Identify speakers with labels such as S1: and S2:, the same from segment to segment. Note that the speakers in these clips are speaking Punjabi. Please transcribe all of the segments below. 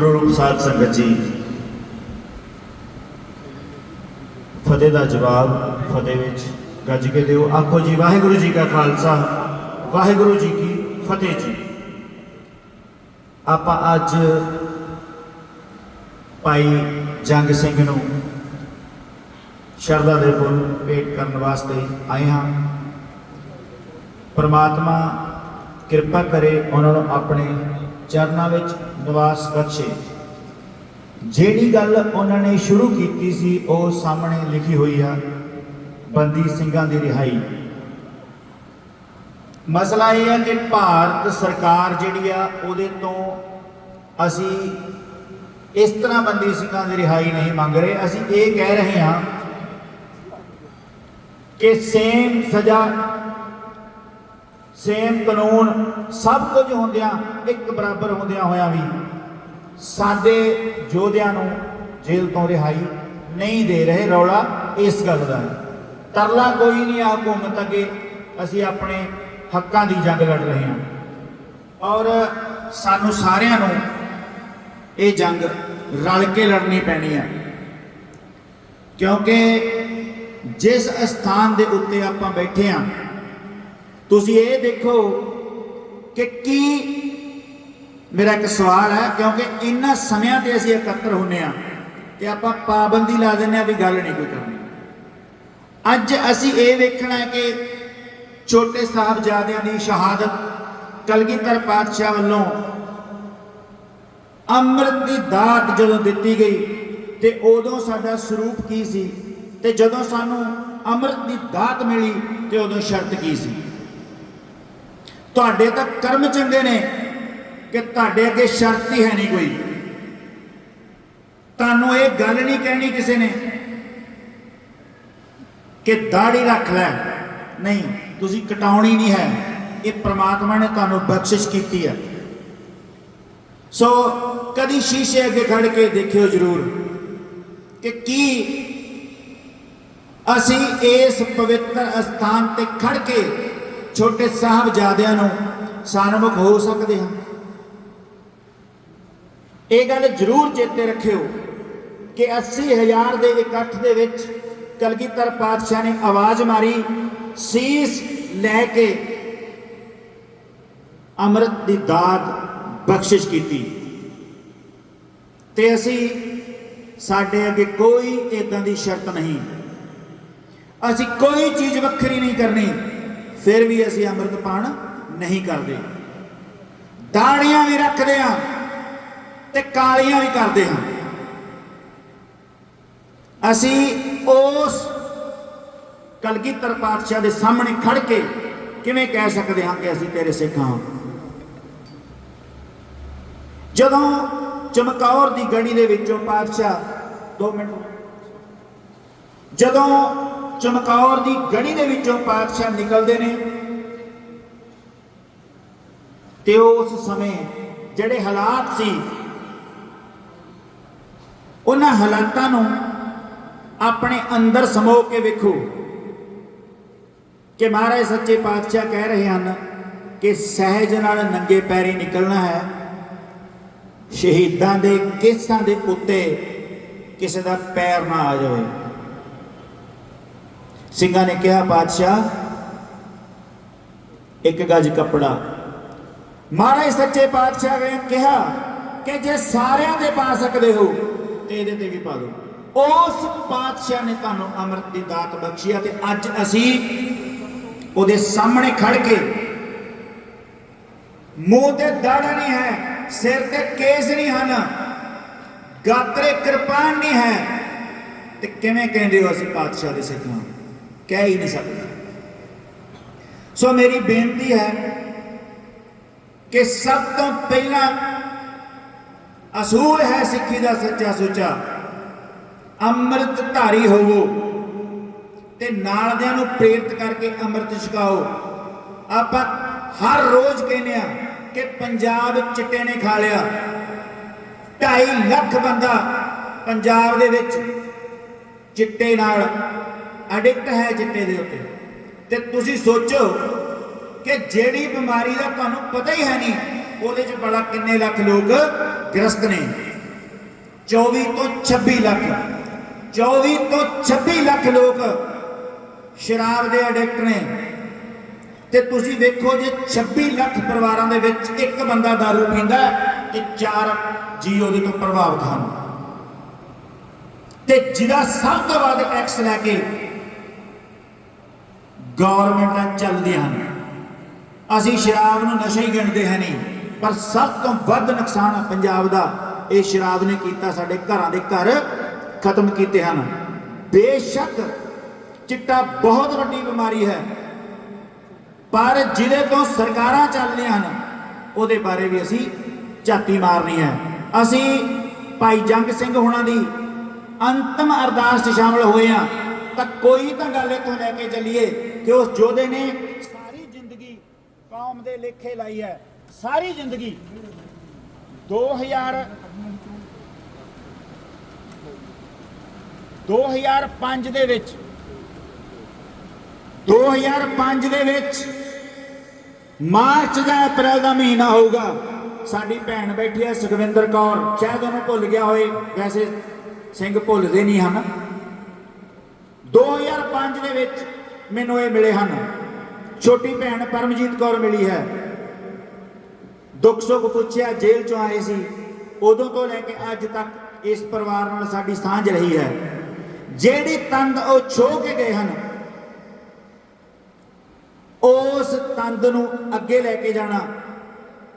S1: ਰੂਪ ਸਾਧ ਸੰਗਤ ਜੀ। ਫਤਿਹ ਦਾ ਜਵਾਬ ਫਤਿਹ ਵਿੱਚ ਗੱਜ ਕੇ ਦਿਓ। ਆਖੋ ਜੀ, ਵਾਹਿਗੁਰੂ ਜੀ ਕਾ ਖਾਲਸਾ, ਵਾਹਿਗੁਰੂ ਜੀ ਕੀ ਫਤਿਹ ਜੀ। ਆਪਾਂ ਅੱਜ ਭਾਈ ਜੰਗ ਸਿੰਘ ਨੂੰ ਸ਼ਰਧਾ ਦੇ ਫੁੱਲ ਭੇਟ ਕਰਨ ਵਾਸਤੇ ਆਏ ਹਾਂ। ਪਰਮਾਤਮਾ ਕਿਰਪਾ ਕਰੇ ਉਹਨਾਂ ਨੂੰ ਆਪਣੇ ਚਰਨਾਂ ਵਿੱਚ ਨਿਵਾਸ ਬਖਸ਼ੇ। ਜਿਹੜੀ ਗੱਲ ਉਹਨਾਂ ਨੇ ਸ਼ੁਰੂ ਕੀਤੀ ਸੀ, ਉਹ ਸਾਹਮਣੇ ਲਿਖੀ ਹੋਈ ਆ, ਬੰਦੀ ਸਿੰਘਾਂ ਦੀ ਰਿਹਾਈ। ਮਸਲਾ ਇਹ ਹੈ ਕਿ ਭਾਰਤ ਸਰਕਾਰ ਜਿਹੜੀ ਆ, ਉਹਦੇ ਤੋਂ ਅਸੀਂ ਇਸ ਤਰ੍ਹਾਂ ਬੰਦੀ ਸਿੰਘਾਂ ਦੀ ਰਿਹਾਈ ਨਹੀਂ ਮੰਗ ਰਹੇ। ਅਸੀਂ ਇਹ ਕਹਿ ਰਹੇ ਹਾਂ ਕਿ ਸੇਮ ਸਜ਼ਾ ਸੇਮ ਕਾਨੂੰਨ ਸਭ ਕੁਝ ਹੁੰਦਿਆਂ ਇੱਕ ਬਰਾਬਰ ਹੁੰਦਿਆਂ ਹੋਇਆਂ ਵੀ ਸਾਡੇ ਯੋਧਿਆਂ ਨੂੰ ਜੇਲ੍ਹ ਤੋਂ ਰਿਹਾਈ ਨਹੀਂ ਦੇ ਰਹੇ ਰੌਲਾ ਇਸ ਗੱਲ ਦਾ ਹੈ। ਤਰਲਾ ਕੋਈ ਨਹੀਂ ਆ ਹਕੂਮਤ ਅੱਗੇ, ਅਸੀਂ ਆਪਣੇ ਹੱਕਾਂ ਦੀ ਜੰਗ ਲੜ ਰਹੇ ਹਾਂ। ਔਰ ਸਾਨੂੰ ਸਾਰਿਆਂ ਨੂੰ ਇਹ ਜੰਗ ਰਲ ਕੇ ਲੜਨੀ ਪੈਣੀ ਹੈ। ਕਿਉਂਕਿ ਜਿਸ ਸਥਾਨ ਦੇ ਉੱਤੇ ਆਪਾਂ ਬੈਠੇ ਹਾਂ ਤੁਸੀਂ ਇਹ ਦੇਖੋ ਕਿ ਕੀ ਮੇਰਾ ਇੱਕ ਸਵਾਲ ਹੈ, ਕਿਉਂਕਿ ਇੰਨਾ ਸਮਿਆਂ ਤੇ ਅਸੀਂ ਇਕੱਤਰ ਹੁੰਨੇ ਆ ਤੇ ਆਪਾਂ ਪਾਬੰਦੀ ਲਾ ਦਿੰਨੇ ਆ ਵੀ ਗੱਲ ਨਹੀਂ ਕੋਈ ਕਰਨੀ। ਅੱਜ ਅਸੀਂ ਇਹ ਵੇਖਣਾ ਹੈ ਕਿ ਛੋਟੇ ਸਾਹਿਬਜ਼ਾਦਿਆਂ ਦੀ ਸ਼ਹਾਦਤ ਕਲਗੀਧਰ ਪਾਤਸ਼ਾਹ ਵੱਲੋਂ ਅੰਮ੍ਰਿਤ ਦੀ ਦਾਤ ਜਦੋਂ ਦਿੱਤੀ ਗਈ ਤੇ ਉਦੋਂ ਸਾਡਾ ਸਰੂਪ ਕੀ ਸੀ ਤੇ ਜਦੋਂ ਸਾਨੂੰ ਅੰਮ੍ਰਿਤ ਦੀ ਦਾਤ ਮਿਲੀ ਤੇ ਉਦੋਂ ਸ਼ਰਤ ਕੀ ਸੀ? ਤੁਹਾਡੇ ਤਾਂ ਕਰਮ ਚੰਗੇ ਨੇ, ਕਿ ਤੁਹਾਡੇ ਅੱਗੇ ਸ਼ਰਤ ਹੀ ਹੈ ਨਹੀਂ ਕੋਈ। ਤੁਹਾਨੂੰ ਇਹ ਗੱਲ ਨਹੀਂ ਕਹਿਣੀ ਕਿਸੇ ਨੇ ਕਿ ਦਾੜੀ ਰੱਖ ਲੈ। ਨਹੀਂ, ਤੁਸੀਂ ਕਟਾਉਣੀ ਨਹੀਂ ਹੈ। ਇਹ ਪ੍ਰਮਾਤਮਾ ਨੇ ਤੁਹਾਨੂੰ ਬਖਸ਼ਿਸ਼ ਕੀਤੀ ਹੈ। ਸੋ ਕਦੀ ਸ਼ੀਸ਼ੇ ਅੱਗੇ ਖੜ ਕੇ ਦੇਖਿਓ ਜ਼ਰੂਰ ਕਿ ਕੀ ਅਸੀਂ ਇਸ ਪਵਿੱਤਰ ਅਸਥਾਨ ਤੇ ਖੜ ਕੇ ਛੋਟੇ ਸਾਹਿਬਜ਼ਾਦਿਆਂ ਨੂੰ ਸਨਮੁਖ ਹੋ ਸਕਦੇ ਹਾਂ। ਇਹ ਗੱਲ ਜ਼ਰੂਰ ਚੇਤੇ ਰੱਖਿਓ ਕਿ 80000 ਦੇ ਇਕੱਠ ਦੇ ਵਿੱਚ ਕਲਗੀਧਰ ਪਾਤਸ਼ਾਹ ਨੇ ਆਵਾਜ਼ ਮਾਰੀ, ਸੀਸ ਲੈ ਕੇ ਅੰਮ੍ਰਿਤ ਦੀ ਦਾਤ ਬਖਸ਼ਿਸ਼ ਕੀਤੀ। ਤੇ ਅਸੀਂ ਸਾਡੇ ਅੱਗੇ ਕੋਈ ਇਦਾਂ ਦੀ ਸ਼ਰਤ ਨਹੀਂ। ਅਸੀਂ ਕੋਈ ਚੀਜ਼ ਵੱਖਰੀ ਨਹੀਂ ਕਰਨੀ। ਫਿਰ ਵੀ ਅਸੀਂ ਅੰਮ੍ਰਿਤ ਪਾਣ ਨਹੀਂ ਕਰਦੇ। ਦਾੜੀਆਂ ਵੀ ਰੱਖਦੇ ਹਾਂ ਤੇ ਕਾਲੀਆਂ ਵੀ ਕਰਦੇ ਹਾਂ। ਅਸੀਂ ਉਸ ਕਲਗੀਧਰ ਪਾਤਸ਼ਾਹ ਦੇ ਸਾਹਮਣੇ ਖੜ ਕੇ ਕਿਵੇਂ ਕਹਿ ਸਕਦੇ ਹਾਂ ਕਿ ਅਸੀਂ ਤੇਰੇ ਸਿੱਖ ਹਾਂ? ਜਦੋਂ ਚਮਕੌਰ ਦੀ ਗੜੀ ਦੇ ਵਿੱਚੋਂ ਪਾਤਸ਼ਾਹ 2 ਮਿੰਟ ਜਦੋਂ ਚਮਕੌਰ ਦੀ ਗੜੀ ਦੇ ਵਿੱਚੋਂ ਪਾਤਸ਼ਾਹ ਨਿਕਲਦੇ ਨੇ ਤੇ ਉਸ ਸਮੇਂ ਜਿਹੜੇ ਹਾਲਾਤ ਸੀ, ਉਹਨਾਂ ਹਾਲਾਤਾਂ ਨੂੰ ਆਪਣੇ ਅੰਦਰ ਸਮੋ ਕੇ ਵੇਖੋ ਕਿ ਮਹਾਰਾਜ ਸੱਚੇ ਪਾਤਸ਼ਾਹ ਕਹਿ ਰਹੇ ਹਨ ਕਿ ਸਹਿਜ ਨਾਲ ਨੰਗੇ ਪੈਰੀ ਨਿਕਲਣਾ ਹੈ। ਸ਼ਹੀਦਾਂ ਦੇ ਕੇਸਾਂ ਦੇ ਉੱਤੇ ਕਿਸੇ ਦਾ ਪੈਰ ਨਾ ਆ ਜਾਵੇ। ਸਿੰਘਾਂ ਨੇ ਕਿਹਾ, ਬਾਦਸ਼ਾਹ, ਇੱਕ ਗਜ ਕੱਪੜਾ। ਮਹਾਰਾਜ ਸੱਚੇ ਪਾਤਸ਼ਾਹ ਨੇ ਕਿਹਾ ਕਿ ਜੇ ਸਾਰਿਆਂ ਦੇ ਪਾ ਸਕਦੇ ਹੋ, ਤੇ ਇਹਦੇ ਤੇ ਵੀ ਪਾ ਦਿਓ। ਉਸ ਪਾਤਸ਼ਾਹ ਨੇ ਤੁਹਾਨੂੰ ਅੰਮ੍ਰਿਤ ਦੀ ਦਾਤ ਬਖਸ਼ੀ ਆ ਤੇ ਅੱਜ ਅਸੀਂ ਉਹਦੇ ਸਾਹਮਣੇ ਖੜ ਕੇ ਮੂੰਹ ਤੇ ਦਾੜਾ ਨਹੀਂ ਹੈ, ਸਿਰ ਤੇ ਕੇਸ ਨਹੀਂ ਹਨ, ਗਾਤਰੇ ਕਿਰਪਾਨ ਨਹੀਂ ਹੈ, ਤੇ ਕਿਵੇਂ ਕਹਿੰਦੇ ਹੋ ਅਸੀਂ ਪਾਤਸ਼ਾਹ ਦੇ ਸਿੱਖਾਂ ਕਹਿ ਹੀ ਨਹੀਂ ਸਕਦੇ। ਸੋ ਮੇਰੀ ਬੇਨਤੀ ਹੈ ਕਿ ਸਭ ਤੋਂ ਪਹਿਲਾਂ ਅਸੂਲ ਹੈ ਸਿੱਖੀ ਦਾ ਸੱਚਾ ਸੁੱਚਾ। ਅੰਮ੍ਰਿਤ ਧਾਰੀ ਹੋਵੋ ਤੇ ਨਾਲਦਿਆਂ ਨੂੰ ਪ੍ਰੇਰਿਤ ਕਰਕੇ ਅੰਮ੍ਰਿਤ ਛਕਾਓ। ਆਪਾਂ ਹਰ ਰੋਜ਼ ਕਹਿੰਦੇ ਆ ਕਿ ਪੰਜਾਬ ਚਿੱਟੇ ਨੇ ਖਾ ਲਿਆ। 2.5 ਲੱਖ ਬੰਦਾ ਪੰਜਾਬ ਦੇ ਵਿੱਚ ਚਿੱਟੇ ਨਾਲ ਐਡਿਕਟ ਹੈ ਚਿੱਟੇ ਦੇ ਉੱਤੇ। ਤੇ ਤੁਸੀਂ ਸੋਚੋ ਕਿ ਜਿਹੜੀ ਬਿਮਾਰੀ ਦਾ ਤੁਹਾਨੂੰ ਪਤਾ ਹੀ ਹੈ ਨਹੀਂ, ਉਹਦੇ 'ਚ ਬੜਾ ਕਿੰਨੇ ਲੱਖ ਲੋਕ ਗ੍ਰਸਤ ਨੇ। 24 ਤੋਂ 26 ਲੱਖ 24 ਤੋਂ 26 ਲੱਖ ਲੋਕ ਸ਼ਰਾਬ ਦੇ ਅਡਿਕਟ ਨੇ। ਤੇ ਤੁਸੀਂ ਵੇਖੋ ਜੇ 26 ਲੱਖ ਪਰਿਵਾਰਾਂ ਦੇ ਵਿੱਚ ਇੱਕ ਬੰਦਾ ਦਾਰੂ ਪੀਂਦਾ ਤੇ ਚਾਰ ਜੀ ਉਹਦੇ ਤੋਂ ਪ੍ਰਭਾਵਿਤ ਹਨ। ਤੇ ਜਿਹਦਾ ਸਭ ਤੋਂ ਵੱਧ ਟੈਕਸ ਲੈ ਕੇ ਗਵਰਨਮੈਂਟਾਂ ਚੱਲਦੀਆਂ ਹਨ। ਅਸੀਂ ਸ਼ਰਾਬ ਨੂੰ ਨਸ਼ਾ ਹੀ ਗਿਣਦੇ ਹਾਂ ਨਹੀਂ, ਪਰ ਸਭ ਤੋਂ ਵੱਧ ਨੁਕਸਾਨ ਪੰਜਾਬ ਦਾ ਇਹ ਸ਼ਰਾਬ ਨੇ ਕੀਤਾ, ਸਾਡੇ ਘਰਾਂ ਦੇ ਘਰ ਖਤਮ ਕੀਤੇ ਹਨ। ਬੇਸ਼ੱਕ ਚਿੱਟਾ ਬਹੁਤ ਵੱਡੀ ਬਿਮਾਰੀ ਹੈ, ਪਰ ਜਿਹਦੇ ਤੋਂ ਸਰਕਾਰਾਂ ਚੱਲਦੀਆਂ ਹਨ, ਉਹਦੇ ਬਾਰੇ ਵੀ ਅਸੀਂ ਝਾਤੀ ਮਾਰਨੀ ਹੈ। ਅਸੀਂ ਭਾਈ ਜੰਗ ਸਿੰਘ ਹੋਣਾ ਦੀ ਅੰਤਮ ਅਰਦਾਸ 'ਚ ਸ਼ਾਮਲ ਹੋਏ ਆ ਤਾਂ ਕੋਈ ਤਾਂ ਗੱਲ ਇੱਥੋਂ ਲੈ ਕੇ ਚੱਲੀਏ ਕਿ ਉਸ ਯੋਧੇ ਨੇ ਸਾਰੀ ਜ਼ਿੰਦਗੀ ਕੌਮ ਦੇ ਲੇਖੇ ਲਾਈ ਹੈ। ਸਾਰੀ ਜ਼ਿੰਦਗੀ। 2000 2005 ਦੇ ਵਿੱਚ। 2005 ਦੇ ਵਿੱਚ ਮਾਰਚ ਜਾਂ ਅਪ੍ਰੈਲ ਦਾ ਮਹੀਨਾ ਹੋਊਗਾ। ਸਾਡੀ ਭੈਣ ਬੈਠੀ ਹੈ ਸੁਖਵਿੰਦਰ ਕੌਰ। ਸ਼ਾਇਦ ਉਹਨੂੰ ਭੁੱਲ ਗਿਆ ਹੋਏ ਵੈਸੇ ਸਿੰਘ ਭੁੱਲਦੇ ਨਹੀਂ ਹਨ। 2005 ਦੇ ਵਿੱਚ ਮੈਨੂੰ ਇਹ ਮਿਲੇ ਹਨ। ਛੋਟੀ ਭੈਣ ਪਰਮਜੀਤ ਕੌਰ ਮਿਲੀ ਹੈ। ਦੁੱਖ ਸੁੱਖ ਪੁੱਛਿਆ, ਜੇਲ੍ਹ ਚੋਂ ਆਏ ਸੀ। ਉਦੋਂ ਤੋਂ ਲੈ ਕੇ ਅੱਜ ਤੱਕ ਇਸ ਪਰਿਵਾਰ ਨਾਲ ਸਾਡੀ ਸਾਂਝ ਰਹੀ ਹੈ। ਜਿਹੜੀ ਤੰਦ ਉਹ ਛੋ ਕੇ ਗਏ ਹਨ, ਉਸ ਤੰਦ ਨੂੰ ਅੱਗੇ ਲੈ ਕੇ ਜਾਣਾ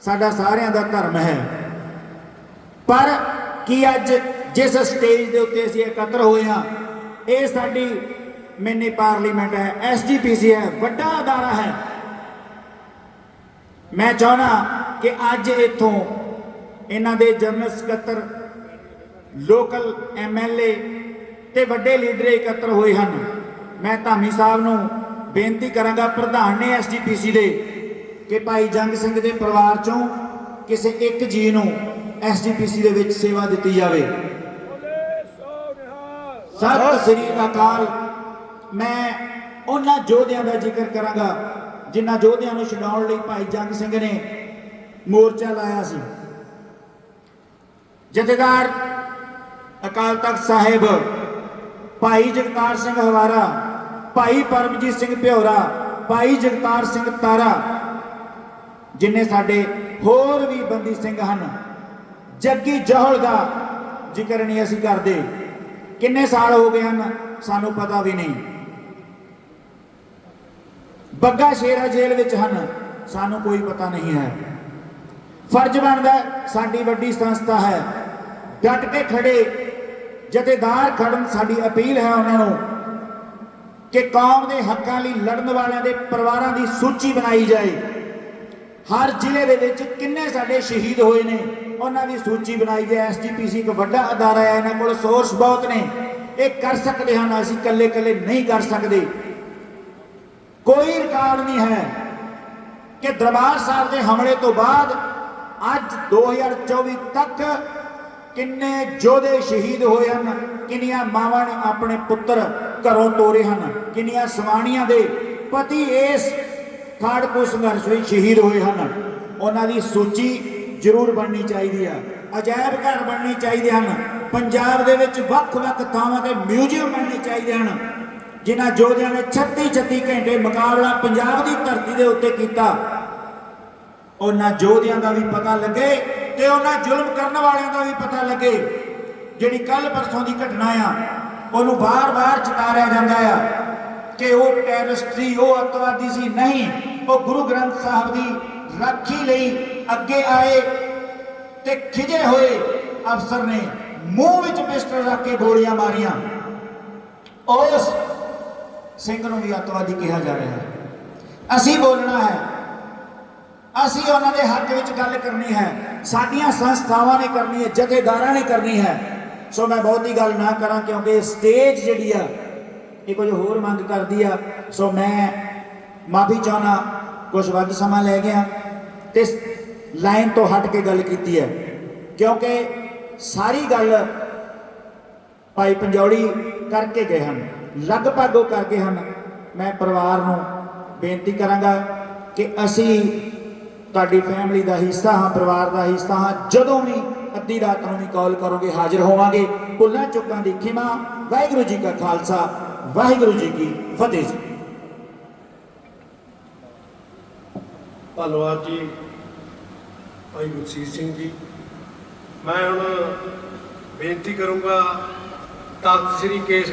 S1: ਸਾਡਾ ਸਾਰਿਆਂ ਦਾ ਧਰਮ ਹੈ। ਪਰ ਕੀ ਅੱਜ ਜਿਸ ਸਟੇਜ ਦੇ ਉੱਤੇ ਅਸੀਂ ਇਕੱਤਰ ਹੋਏ ਹਾਂ ਇਹ ਸਾਡੀ ਮਿੰਨੀ ਪਾਰਲੀਮੈਂਟ ਹੈ ਐਸਜੀਪੀਸੀ ਹੈ, ਵੱਡਾ ਅਦਾਰਾ ਹੈ। ਮੈਂ ਚਾਹਣਾ ਕਿ ਅੱਜ ਇੱਥੋਂ ਇਹਨਾਂ ਦੇ ਜਨਰਲ ਸਕੱਤਰ, ਲੋਕਲ ਐਮਐਲਏ ਤੇ ਵੱਡੇ ਲੀਡਰ ਇਕੱਤਰ ਹੋਏ ਹਨ। ਮੈਂ ਧਾਮੀ ਸਾਹਿਬ ਨੂੰ ਬੇਨਤੀ ਕਰਾਂਗਾ, ਪ੍ਰਧਾਨ ਨੇ ਐਸਜੀਪੀਸੀ ਦੇ, ਕਿ ਭਾਈ ਜੰਗ ਸਿੰਘ ਦੇ ਪਰਿਵਾਰ ਚੋਂ ਕਿਸੇ ਇੱਕ ਜੀ ਨੂੰ ਐਸਜੀਪੀਸੀ ਦੇ ਵਿੱਚ ਸੇਵਾ ਦਿੱਤੀ ਜਾਵੇ। ਸਤਿ ਸ੍ਰੀ ਅਕਾਲ। ਮੈਂ ਉਹਨਾਂ ਯੋਧਿਆਂ ਦਾ ਜ਼ਿਕਰ ਕਰਾਂਗਾ ਜਿਨ੍ਹਾਂ ਯੋਧਿਆਂ ਨੂੰ ਛਡਾਉਣ ਲਈ ਭਾਈ ਜੰਗ ਸਿੰਘ ਨੇ ਮੋਰਚਾ ਲਾਇਆ ਸੀ। ਜਥੇਦਾਰ ਅਕਾਲ ਤਖਤ ਸਾਹਿਬ ਭਾਈ ਜਗਤਾਰ ਸਿੰਘ ਹਵਾਰਾ ਭਾਈ ਪਰਮਜੀਤ ਸਿੰਘ ਭਿਉਰਾ ਭਾਈ ਜਗਤਾਰ ਸਿੰਘ ਤਾਰਾ ਜਿਨੇ ਸਾਡੇ ਹੋਰ ਵੀ ਬੰਦੀ ਸਿੰਘ ਹਨ ਜੱਗੀ ਜਹਲ ਦਾ ਜ਼ਿਕਰ ਨਹੀਂ ਅਸੀਂ ਕਰਦੇ। ਕਿੰਨੇ ਸਾਲ ਹੋ ਗਏ ਹਨ? ਸਾਨੂੰ ਪਤਾ ਵੀ ਨਹੀਂ। ਬੱਗਾ ਸ਼ੇਰਾ ਜੇਲ੍ਹ ਵਿੱਚ ਹਨ। ਸਾਨੂੰ ਕੋਈ ਪਤਾ ਨਹੀਂ ਹੈ। ਫਰਜ਼ ਬਣਦਾ ਸਾਡੀ ਵੱਡੀ ਸੰਸਥਾ ਹੈ। ਡਟ ਕੇ ਖੜੇ, ਜਥੇਦਾਰ ਖੜਨ ਸਾਡੀ ਅਪੀਲ ਹੈ ਉਹਨਾਂ ਨੂੰ ਕਿ ਕੌਮ ਦੇ ਹੱਕਾਂ ਲਈ ਲੜਨ ਵਾਲਿਆਂ ਦੇ ਪਰਿਵਾਰਾਂ ਦੀ ਸੂਚੀ ਬਣਾਈ ਜਾਏ। ਹਰ ਜ਼ਿਲ੍ਹੇ ਦੇ ਵਿੱਚ ਕਿੰਨੇ ਸਾਡੇ ਸ਼ਹੀਦ ਹੋਏ ਨੇ? ਉਹਨਾਂ ਦੀ ਸੂਚੀ ਬਣਾਈ ਜਾਏ ਐਸਜੀਪੀਸੀ ਇੱਕ ਵੱਡਾ ਅਦਾਰਾ ਹੈ, ਇਹਨਾਂ ਕੋਲ ਸੋਰਸ ਬਹੁਤ ਨੇ। ਇਹ ਕਰ ਸਕਦੇ ਹਨ, ਅਸੀਂ ਇਕੱਲੇ ਇਕੱਲੇ ਨਹੀਂ ਕਰ ਸਕਦੇ। ਕੋਈ ਰਿਕਾਰਡ ਨਹੀਂ ਹੈ ਕਿ ਦਰਬਾਰ ਸਾਹਿਬ ਦੇ ਹਮਲੇ ਤੋਂ ਬਾਅਦ ਅੱਜ 2024 ਤੱਕ ਕਿੰਨੇ ਯੋਧੇ ਸ਼ਹੀਦ ਹੋਏ ਹਨ, ਕਿੰਨੀਆਂ ਮਾਵਾਂ ਨੇ ਆਪਣੇ ਪੁੱਤਰ ਘਰੋਂ ਤੋਰੇ ਹਨ, ਕਿੰਨੀਆਂ ਸਵਾਣੀਆਂ ਦੇ ਪਤੀ ਇਸ ਖਾੜਕੂ ਸੰਘਰਸ਼ ਵਿੱਚ ਸ਼ਹੀਦ ਹੋਏ ਹਨ। ਉਹਨਾਂ ਦੀ ਸੂਚੀ ਜ਼ਰੂਰ ਬਣਨੀ ਚਾਹੀਦੀ ਆ। ਅਜਾਇਬ ਘਰ ਬਣਨੇ ਚਾਹੀਦੇ ਹਨ। ਪੰਜਾਬ ਦੇ ਵਿੱਚ ਵੱਖ-ਵੱਖ ਥਾਵਾਂ ਤੇ ਮਿਊਜ਼ੀਅਮ ਬਣਨੇ ਚਾਹੀਦੇ ਹਨ, ਜਿਨ੍ਹਾਂ ਯੋਧਿਆਂ ਨੇ 36 36 ਘੰਟੇ ਮੁਕਾਬਲਾ ਪੰਜਾਬ ਦੀ ਧਰਤੀ ਦੇ ਉੱਤੇ ਕੀਤਾ। ਉਹਨਾਂ ਯੋਧਿਆਂ ਦਾ ਵੀ ਪਤਾ ਲੱਗੇ ਤੇ ਉਹਨਾਂ ਜ਼ੁਲਮ ਕਰਨ ਵਾਲਿਆਂ ਦਾ ਵੀ ਪਤਾ ਲੱਗੇ। ਜਿਹੜੀ ਕੱਲ ਪਰਸੋਂ ਦੀ ਘਟਨਾ ਆ, ਉਹਨੂੰ ਵਾਰ-ਵਾਰ ਚਿਤਾਰਿਆ ਜਾਂਦਾ ਆ ਕਿ ਉਹ ਟੈਰਰਿਸਟ ਸੀ, ਉਹ ਅੱਤਵਾਦੀ ਸੀ, ਨਹੀਂ, ਉਹ ਗੁਰੂ ਗ੍ਰੰਥ ਸਾਹਿਬ ਦੀ ਰਾਖੀ ਲਈ ਅੱਗੇ ਆਏ ਤੇ ਖਿਜੇ ਹੋਏ ਅਫਸਰ ਨੇ ਮੂੰਹ ਵਿੱਚ ਪਿਸਟਲ ਰੱਖ ਕੇ ਗੋਲੀਆਂ ਮਾਰੀਆਂ। ਉਸ ਸਿੰਘ ਨੂੰ ਵੀ ਅੱਤਵਾਦੀ ਕਿਹਾ ਜਾ ਰਿਹਾ ਹੈ। ਅਸੀਂ ਬੋਲਣਾ ਹੈ, ਅਸੀਂ ਉਹਨਾਂ ਦੇ ਹੱਕ ਵਿੱਚ ਗੱਲ ਕਰਨੀ ਹੈ, ਸਾਡੀਆਂ ਸੰਸਥਾਵਾਂ ਨੇ ਕਰਨੀ ਹੈ, ਜਥੇਦਾਰਾਂ ਨੇ ਕਰਨੀ ਹੈ। ਸੋ ਮੈਂ ਬਹੁਤੀ ਗੱਲ ਨਾ ਕਰਾਂ ਕਿਉਂਕਿ ਸਟੇਜ ਜਿਹੜੀ ਆ, ਇਹ ਕੁਝ ਹੋਰ ਮੰਗ ਕਰਦੀ ਆ। ਸੋ ਮੈਂ ਮਾਫੀ ਚਾਹਨਾ ਕੁਝ ਵੱਧ ਸਮਾਂ ਲੈ ਗਿਆ ਤੇ ਲਾਈਨ ਤੋਂ ਹਟ ਕੇ ਗੱਲ ਕੀਤੀ ਹੈ। ਕਿਉਂਕਿ ਸਾਰੀ ਗੱਲ ਭਾਈ ਪੰਜੌੜੀ ਕਰਕੇ ਗਏ ਹਨ। ਲਗਭਗ ਉਹ ਕਰਕੇ ਹਨ। ਮੈਂ ਪਰਿਵਾਰ ਨੂੰ ਬੇਨਤੀ ਕਰਾਂਗਾ ਕਿ ਅਸੀਂ ਤੁਹਾਡੀ ਫੈਮਿਲੀ ਦਾ ਹਿੱਸਾ ਹਾਂ, ਪਰਿਵਾਰ ਦਾ ਹਿੱਸਾ ਹਾਂ। ਜਦੋਂ ਵੀ ਅੱਧੀ ਰਾਤ ਨੂੰ ਵੀ ਕਾਲ ਕਰੋਗੇ, ਹਾਜ਼ਰ ਹੋਵਾਂਗੇ। ਭੁੱਲਾਂ ਚੁੱਕਾਂ ਦੀ ਖਿਮਾ। ਵਾਹਿਗੁਰੂ ਜੀ ਕਾ ਖਾਲਸਾ। ਵਾਹਿਗੁਰੂ ਜੀ ਕੀ ਫਤਿਹ ਜੀ।
S2: ਧੰਨਵਾਦ ਜੀ। ਭਾਈ ਗੁਰਸੀਤ ਸਿੰਘ ਜੀ ਮੈਂ ਹੁਣ ਬੇਨਤੀ ਕਰੂੰਗਾ ਤਖਤ ਸ੍ਰੀ ਕੇਸ